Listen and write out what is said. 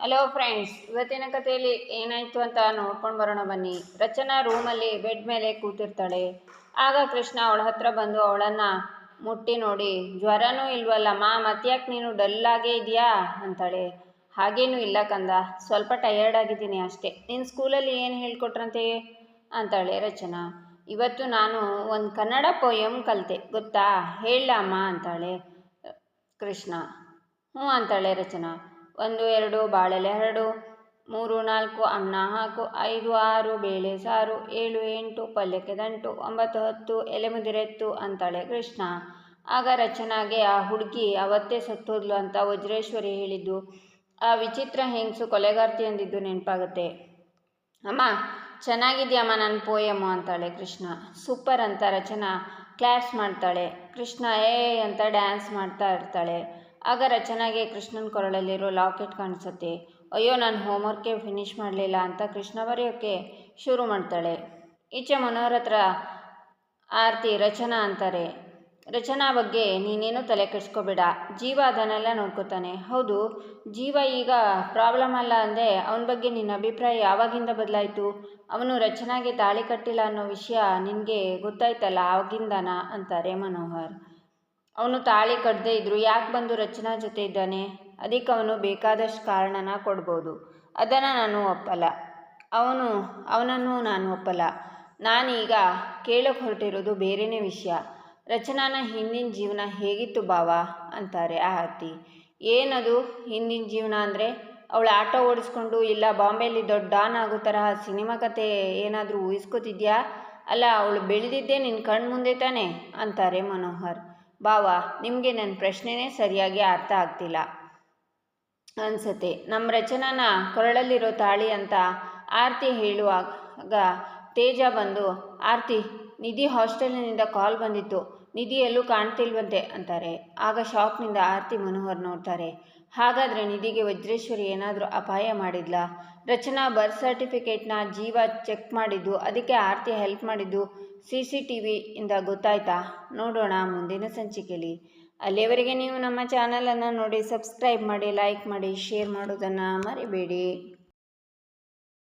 Hello friends ಇವತ್ತಿನ ಕಥೆಯಲ್ಲಿ ಏನಾಯಿತು ಅಂತ ನೋಡ್ಕೊಂಡು ಬರೋಣ ಬನ್ನಿ. ರಚನಾ ರೂಮಲ್ಲಿ ಬೆಡ್ ಮೇಲೆ ಕೂತಿರ್ತಾಳೆ. ಆಗ ಕೃಷ್ಣ ಅವಳ ಹತ್ರ ಬಂದು ಅವಳನ್ನು ಮುಟ್ಟಿ ನೋಡಿ, ಜ್ವರನೂ ಇಲ್ವಲ್ಲಮ್ಮ ಮತ್ತ್ಯಾಕೆ ನೀನು ಡಲ್ಲಾಗೇ ಇದೆಯಾ? ಅಂತಾಳೆ. ಹಾಗೇನೂ ಇಲ್ಲ ಕಂದ, ಸ್ವಲ್ಪ ಟಯರ್ಡ್ ಆಗಿದ್ದೀನಿ ಅಷ್ಟೇ. ನಿನ್ನ ಸ್ಕೂಲಲ್ಲಿ ಏನು ಹೇಳ್ಕೊಟ್ರಂತೆ? ಅಂತಾಳೆ ರಚನಾ. ಇವತ್ತು ನಾನು ಒಂದು ಕನ್ನಡ ಪೊಯಮ್ ಕಲಿತೆ, ಗೊತ್ತಾ? ಹೇಳಮ್ಮ ಅಂತಾಳೆ ಕೃಷ್ಣ. ಹ್ಞೂ ಅಂತಾಳೆ ರಚನಾ. ಒಂದು, ಎರಡು, ಬಾಳೆಲೆ ಹರಡು, ಮೂರು, ನಾಲ್ಕು, ಅನ್ನ ಹಾಕು, ಐದು, ಆರು, ಬೇಳೆ ಸಾರು, ಏಳು, ಎಂಟು, ಪಲ್ಯಕ್ಕೆ ದಂಟು, ಒಂಬತ್ತು, ಹತ್ತು, ಎಲೆ ಮುದಿರೆತ್ತು, ಅಂತಾಳೆ ಕೃಷ್ಣ. ಆಗ ರಚನಾಗೆ ಆ ಹುಡುಗಿ ಅವತ್ತೇ ಸತ್ತೋದ್ಲು ಅಂತ ವಜ್ರೇಶ್ವರಿ ಹೇಳಿದ್ದು. ಆ ವಿಚಿತ್ರ ಹೆಂಗಸು ಕೊಲೆಗಾರ್ತಿ ಅಂದಿದ್ದು ನೆನಪಾಗುತ್ತೆ. ಅಮ್ಮ, ಚೆನ್ನಾಗಿದೆಯಮ್ಮ ನನ್ನ ಪೋಯಮ್ಮ, ಅಂತಾಳೆ ಕೃಷ್ಣ. ಸೂಪರ್ ಅಂತ ರಚನಾ ಕ್ಲಾಪ್ಸ್ ಮಾಡ್ತಾಳೆ. ಕೃಷ್ಣ ಏ ಅಂತ ಡ್ಯಾನ್ಸ್ ಮಾಡ್ತಾ ಇರ್ತಾಳೆ. ಆಗ ರಚನಾಗೆ ಕೃಷ್ಣನ ಕೊರಳಲ್ಲಿರೋ ಲಾಕೆಟ್ ಕಾಣಿಸುತ್ತೆ. ಅಯ್ಯೋ, ನಾನು ಹೋಮ್ವರ್ಕೇ ಫಿನಿಷ್ ಮಾಡಲಿಲ್ಲ ಅಂತ ಕೃಷ್ಣ ಬರೆಯೋಕ್ಕೆ ಶುರು ಮಾಡ್ತಾಳೆ. ಈಚೆ ಮನೋಹರ್ ಹತ್ರ ಆರತಿ, ರಚನಾ ಅಂತಾರೆ. ರಚನಾ ಬಗ್ಗೆ ನೀನೇನು ತಲೆ ಕೆಡಿಸ್ಕೋಬೇಡ. ಜೀವ ಅದನ್ನೆಲ್ಲ ನೋಡ್ಕೋತಾನೆ. ಹೌದು, ಜೀವ ಈಗ ಪ್ರಾಬ್ಲಮ್ ಅಲ್ಲ ಅಂದೆ ಅವನ ಬಗ್ಗೆ ನಿನ್ನ ಅಭಿಪ್ರಾಯ ಯಾವಾಗಿಂದ ಬದಲಾಯಿತು? ಅವನು ರಚನಾಗೆ ತಾಳಿ ಕಟ್ಟಿಲ್ಲ ಅನ್ನೋ ವಿಷಯ ನಿನಗೆ ಗೊತ್ತಾಯ್ತಲ್ಲ ಆವಾಗಿಂದನಾ ಅಂತಾರೆ ಮನೋಹರ್. ಅವನು ತಾಳಿ ಕಟ್ಟದೇ ಇದ್ರು. ಯಾಕೆ ಬಂದು ರಚನಾ ಜೊತೆ ಇದ್ದಾನೆ? ಅದಕ್ಕೆ ಅವನು ಬೇಕಾದಷ್ಟು ಕಾರಣನ ಕೊಡ್ಬೋದು. ಅದನ್ನು ನಾನು ಒಪ್ಪಲ್ಲ. ಅವನು, ಅವನನ್ನು ನಾನು ಒಪ್ಪಲ್ಲ. ನಾನೀಗ ಕೇಳಕ್ಕೆ ಹೊರಟಿರೋದು ಬೇರೆಯೇ ವಿಷಯ. ರಚನಾನ ಹಿಂದಿನ ಜೀವನ ಹೇಗಿತ್ತು ಬಾವ ಅಂತಾರೆ ಆರತಿ ಏನದು ಹಿಂದಿನ ಜೀವನ ಅಂದರೆ? ಅವಳು ಆಟೋ ಓಡಿಸ್ಕೊಂಡು, ಇಲ್ಲ ಬಾಂಬೆಯಲ್ಲಿ ದೊಡ್ಡ ಡಾನ್ ಆಗೋ ತರಹ ಸಿನಿಮಾ ಕತೆ ಏನಾದರೂ ಊಹಿಸ್ಕೋತಿದ್ಯಾ? ಅಲ್ಲ, ಅವಳು ಬೆಳೆದಿದ್ದೇ ನಿನ್ನ ಕಣ್ಣು ಮುಂದೆ ತಾನೆ? ಅಂತಾರೆ ಮನೋಹರ್. ಬಾವ, ನಿಮಗೆ ನನ್ನ ಪ್ರಶ್ನೆನೇ ಸರಿಯಾಗಿ ಅರ್ಥ ಆಗ್ತಿಲ್ಲ. ಅನ್ಸತ್ತೆ ನಮ್ಮ ರಚನಾನ ಕೊರಳಲ್ಲಿರೋ ತಾಳಿ ಅಂತ ಆರತಿ ಹೇಳುವಾಗ ತೇಜ ಬಂದು, ಆರತಿ, ನಿಧಿ ಹಾಸ್ಟೆಲ್ನಿಂದ ಕಾಲ್ ಬಂದಿತ್ತು. ನಿಧಿ ಎಲ್ಲೂ ಕಾಣ್ತಿಲ್ವಂತೆ ಅಂತಾರೆ. ಆಗ ಶಾಕ್ನಿಂದ ಆರತಿ ಮನೋಹರ್ ನೋಡ್ತಾರೆ. ಹಾಗಾದರೆ ನಿಧಿಗೆ ವಜ್ರೇಶ್ವರಿ ಏನಾದರೂ ಅಪಾಯ ಮಾಡಿದ್ಲಾ? ರಚನಾ ಬರ್ತ್ ಸರ್ಟಿಫಿಕೇಟ್ನ ಜೀವ ಚೆಕ್ ಮಾಡಿದ್ದು, ಅದಕ್ಕೆ ಆರತಿ ಹೆಲ್ಪ್ ಮಾಡಿದ್ದು ಸಿ ಸಿ ಟಿ ವಿಯಿಂದ ಗೊತ್ತಾಯ್ತಾ? ನೋಡೋಣ ಮುಂದಿನ ಸಂಚಿಕೆಯಲ್ಲಿ ಅಲ್ಲಿಯವರೆಗೆ ನೀವು ನಮ್ಮ ಚಾನಲನ್ನು ನೋಡಿ ಸಬ್ಸ್ಕ್ರೈಬ್ ಮಾಡಿ, ಲೈಕ್ ಮಾಡಿ, ಶೇರ್ ಮಾಡೋದನ್ನು ಮರಿಬೇಡಿ.